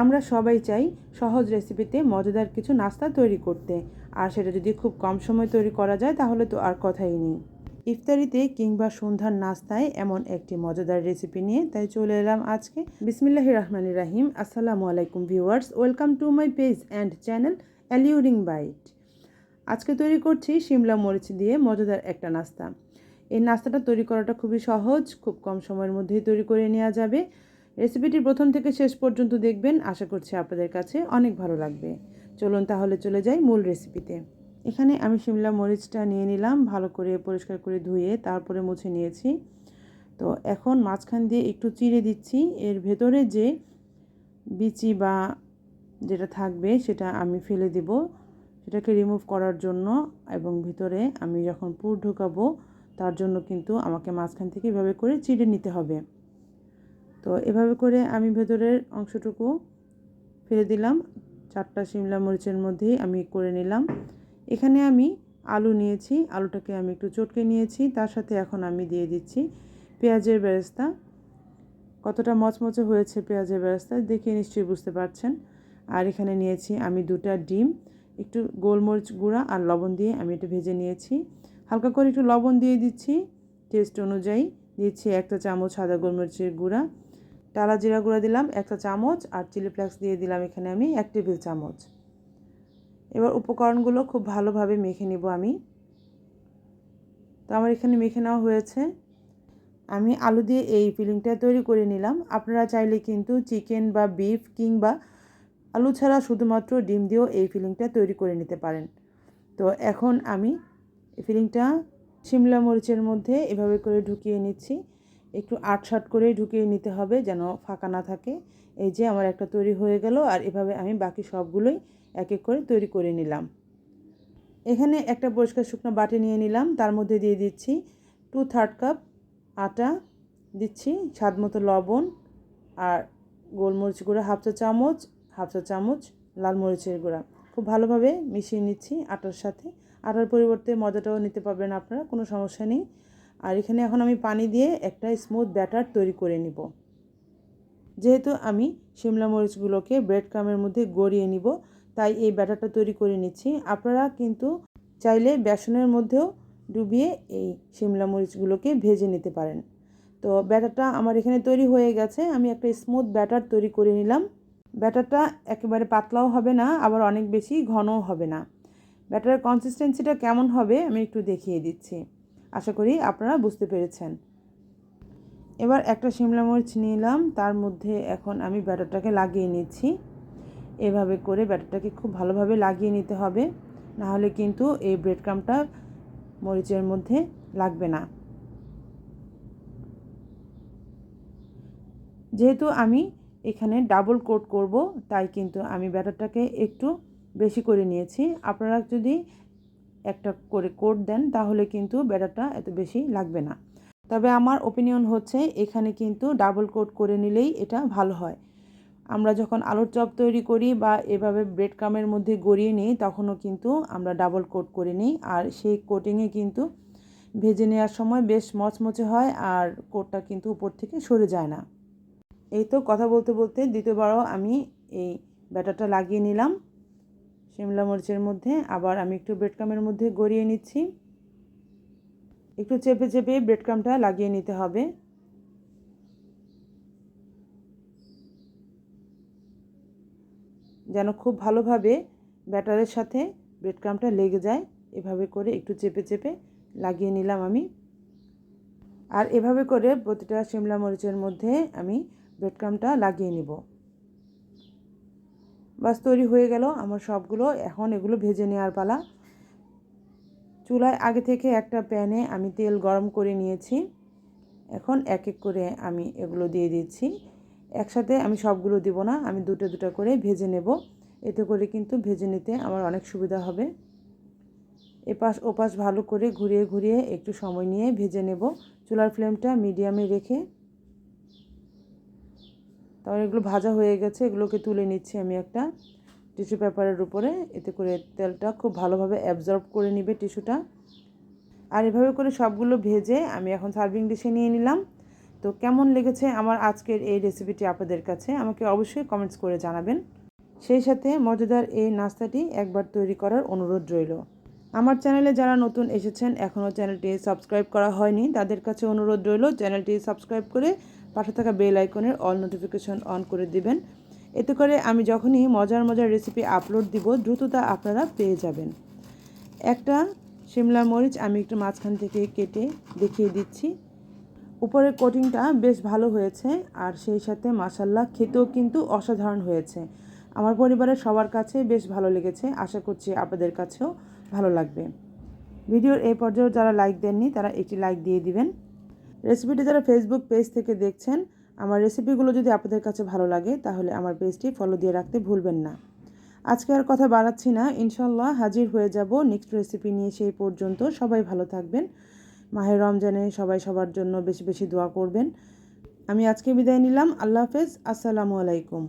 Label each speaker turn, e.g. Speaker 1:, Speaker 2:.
Speaker 1: আমরা সবাই চাই সহজ রেসিপিতে মজাদার কিছু নাস্তা তৈরি করতে। আর সেটা যদি খুব কম সময় তৈরি করা যায়, তাহলে তো আর কথাই নেই। ইফতারিতে কিংবা সন্ধ্যার নাস্তায় এমন একটি মজাদার রেসিপি নিয়ে তাই চলে এলাম আজকে। বিসমিল্লাহ রহমান রাহিম। আসসালামু আলাইকুম viewers. Welcome to my page and channel alluring bite. আজকে তৈরি করছি শিমলা মরিচ দিয়ে মজাদার একটা নাস্তা। এই নাস্তাটা তৈরি করাটা খুবই সহজ, খুব কম সময়ের মধ্যেই তৈরি করে নেওয়া যাবে। রেসিপিটি প্রথম থেকে শেষ পর্যন্ত দেখবেন। আশা করছি আপনাদের কাছে অনেক ভালো লাগবে। চলুন তাহলে চলে যাই মূল রেসিপিতে। এখানে আমি শিমলা মরিচটা নিয়ে নিলাম, ভালো করে পরিষ্কার করে ধুয়ে তারপরে মুছে নিয়েছি। তো এখন মাঝখান দিয়ে একটু চিড়ে দিচ্ছি। এর ভেতরে যে বিচি বা যেটা থাকবে সেটা আমি ফেলে দেব। সেটাকে রিমুভ করার জন্য এবং ভিতরে আমি যখন পুর ঢোকাবো, তার জন্য কিন্তু আমাকে মাঝখান থেকে এভাবে করে চিড়ে নিতে হবে। তো এভাবে করে আমি ভেতরের অংশটুকু ফেলে দিলাম। চারটা শিমলা মরিচের মধ্যেই আমি করে নিলাম। এখানে আমি আলু নিয়েছি, আলুটাকে আমি একটু চটকে নিয়েছি, তার সাথে এখন আমি দিয়ে দিচ্ছি পেঁয়াজের বেরেস্তা। কতটা মচমচে হয়েছে পেঁয়াজের বেরেস্তা দেখে নিশ্চয়ই বুঝতে পারছেন। আর এখানে নিয়েছি আমি দুটা ডিম, একটু গোলমরিচ গুঁড়া আর লবণ দিয়ে আমি এটা ভেজে নিয়েছি। হালকা করে একটু লবণ দিয়ে দিচ্ছি, টেস্ট অনুযায়ী দিচ্ছি একটা চামচ সাদা গোলমরিচের গুঁড়া। টালা জিরা গুঁড়া দিলাম, একটা চামচ, আর চিলি ফ্লেক্স দিয়ে দিলাম এখানে আমি এক টেবিল চামচ। এবার উপকরণগুলো খুব ভালোভাবে মেখে নিব আমি। তো আমার এখানে মেখে নেওয়া হয়েছে। আমি আলু দিয়ে এই ফিলিংটা তৈরি করে নিলাম। আপনারা চাইলে কিন্তু চিকেন বা বিফ কিংবা আলু ছাড়া শুধুমাত্র ডিম দিয়েও এই ফিলিংটা তৈরি করে নিতে পারেন। তো এখন আমি এই ফিলিংটা, শিমলা মরিচের মধ্যে এভাবে করে ঢুকিয়ে নিচ্ছি। একটু আটসাট করে ঢুকিয়ে নিতে হবে যেন ফাঁকা না থাকে। এই যে আমার একটা তৈরি হয়ে গেল আর এভাবে আমি বাকি সবগুলোই এক এক করে তৈরি করে নিলাম। এখানে একটা পরিষ্কার শুকনো বাটি নিয়ে নিলাম, তার মধ্যে দিয়ে দিচ্ছি টু থার্ড কাপ আটা, দিচ্ছি স্বাদ মতো লবণ আর গোলমরিচ গুঁড়া হাফ চা চামচ হাফ চা চামচ লাল মরিচের গুঁড়া। খুব ভালোভাবে মিশিয়ে নিচ্ছি আটার সাথে। আটার পরিবর্তে মজাটাও নিতে পারবেন আপনারা, কোনো সমস্যা নেই। আর এখানে এখন আমি পানি দিয়ে একটা স্মুথ ব্যাটার তৈরি করে নিব। যেহেতু আমি শিমলা মরিচগুলোকে ব্রেড ক্রামের মধ্যে গড়িয়ে নিব, তাই এই ব্যাটারটা তৈরি করে নিচ্ছি। আপনারা কিন্তু চাইলে বেসনের মধ্যেও ডুবিয়ে এই শিমলা মরিচগুলোকে ভেজে নিতে পারেন। তো ব্যাটারটা আমার এখানে তৈরি হয়ে গেছে, আমি একটা স্মুথ ব্যাটার তৈরি করে নিলাম। ব্যাটারটা একেবারে পাতলাও হবে না, আবার অনেক বেশি ঘনও হবে না। ব্যাটারের কনসিস্টেন্সিটা কেমন হবে আমি একটু দেখিয়ে দিচ্ছি। আশা করি আপনারা বুঝতে পেরেছেন। এবার একটা শিমলা মরিচ নিলাম তার মধ্যে এখন আমি ব্যাটারটাকে লাগিয়ে নিচ্ছি। এভাবে করে ব্যাটারটাকে খুব ভালোভাবে লাগিয়ে নিতে হবে নাহলে কিন্তু এই ব্রেড ক্রামটা মরিচের মধ্যে লাগবে না। যেহেতু আমি এখানে ডাবল কোট করব, তাই কিন্তু আমি ব্যাটারটাকে একটু বেশি করে নিয়েছি। আপনারা যদি একটা করে কোট দেন, তাহলে কিন্তু ব্যাটারটা এত বেশি লাগবে না। তবে আমার ওপিনিয়ন হচ্ছে, এখানে কিন্তু ডাবল কোট করে নিলেই এটা ভালো হয়। আমরা যখন আলুর চপ তৈরি করি বা এভাবে ব্রেড কামের মধ্যে গড়িয়ে নিই, তখনও কিন্তু আমরা ডাবল কোট করে নিই। আর সেই কোটিংয়ে কিন্তু ভেজে নেওয়ার সময় বেশ মচমচে হয় আর কোটটা কিন্তু উপর থেকে সরে যায় না। এই তো কথা বলতে বলতে দ্বিতীয়বারও আমি এই ব্যাটারটা লাগিয়ে নিলাম। শিমলা মরিচের মধ্যে আবার আমি একটু ব্রেড ক্রামের মধ্যে গড়িয়ে নিচ্ছি। একটু চেপে চেপে ব্রেড ক্রামটা লাগিয়ে নিতে হবে। যেন খুব ভালোভাবে ব্যাটারের সাথে ব্রেড ক্রামটা লেগে যায়, এভাবে করে একটু চেপে চেপে লাগিয়ে নিলাম আমি। আর এভাবে করে প্রতিটা শিমলা মরিচের মধ্যে আমি ব্রেড ক্রামটা লাগিয়ে নিব। বাস তৈরি হয়ে গেল। আমার সবগুলো, এখন এগুলো ভেজে নেওয়ার পালা। চুলায় আগে থেকে একটা প্যানে আমি তেল গরম করে নিয়েছি। এখন এক এক করে আমি এগুলো দিয়ে দিচ্ছি। একসাথে আমি সবগুলো দিব না, আমি দুটো দুটো করে ভেজে নেব। এতে করে কিন্তু ভেজে নিতে আমার অনেক সুবিধা হবে। এপাশ ওপাশ ভালো করে ঘুরিয়ে ঘুরিয়ে একটু সময় নিয়ে ভেজে নেব। চুলার ফ্লেমটা মিডিয়ামে রেখে তারপর এগুলো ভাজা হয়ে গেছে, এগুলোকে তুলে নিচ্ছি আমি একটা টিস্যু পেপারের উপরে। এতে করে তেলটা খুব ভালোভাবে অ্যাবজর্ব করে নিবে টিস্যুটা। আর এভাবে করে সবগুলো ভেজে আমি এখন সার্ভিং ডিশে নিয়ে নিলাম। তো কেমন লেগেছে আমার আজকের এই রেসিপিটি আপনাদের কাছে? আমাকে অবশ্যই কমেন্টস করে জানাবেন। সেই সাথে মজাদার এই নাস্তাটি একবার তৈরি করার অনুরোধ রইল। আমার চ্যানেলে যারা নতুন এসেছেন এখনও চ্যানেলটি সাবস্ক্রাইব করা হয়নি, তাদের কাছে অনুরোধ রইল চ্যানেলটি সাবস্ক্রাইব করে পাশে থাকা বেল আইকনের অল নোটিফিকেশন অন করে দিবেন। এতে করে আমি যখনই মজার মজার রেসিপি আপলোড দিব দ্রুত তা আপনারা পেয়ে যাবেন। একটা শিমলা মরিচ আমি একটু মাঝখান থেকে কেটে দেখিয়ে দিচ্ছি। উপরের কোটিংটা বেশ ভালো হয়েছে আর সেই সাথে মাসাল্লা খেতেও কিন্তু অসাধারণ হয়েছে। আমার পরিবারের সবার কাছে বেশ ভালো লেগেছে, আশা করছি আপনাদের কাছেও ভালো লাগবে। ভিডিওর এই পর্যায়ে যারা লাইক দেননি, তারা একটি লাইক দিয়ে দিবেন। রেসিপিটি যারা ফেসবুক পেজ থেকে দেখছেন, আমার রেসিপিগুলো যদি আপনাদের কাছে ভালো লাগে, তাহলে আমার পেজটি ফলো দিয়ে রাখতে ভুলবেন না। আজকে আর কথা বাড়াচ্ছি না ইনশাল্লাহ হাজির হয়ে যাব নেক্সট রেসিপি নিয়ে সেই পর্যন্ত। সবাই ভালো থাকবেন। মাহের রমজানে সবাই সবার জন্য বেশি বেশি দোয়া করবেন। আমি আজকে বিদায় নিলাম। আল্লাহ হাফেজ। আসসালামু আলাইকুম।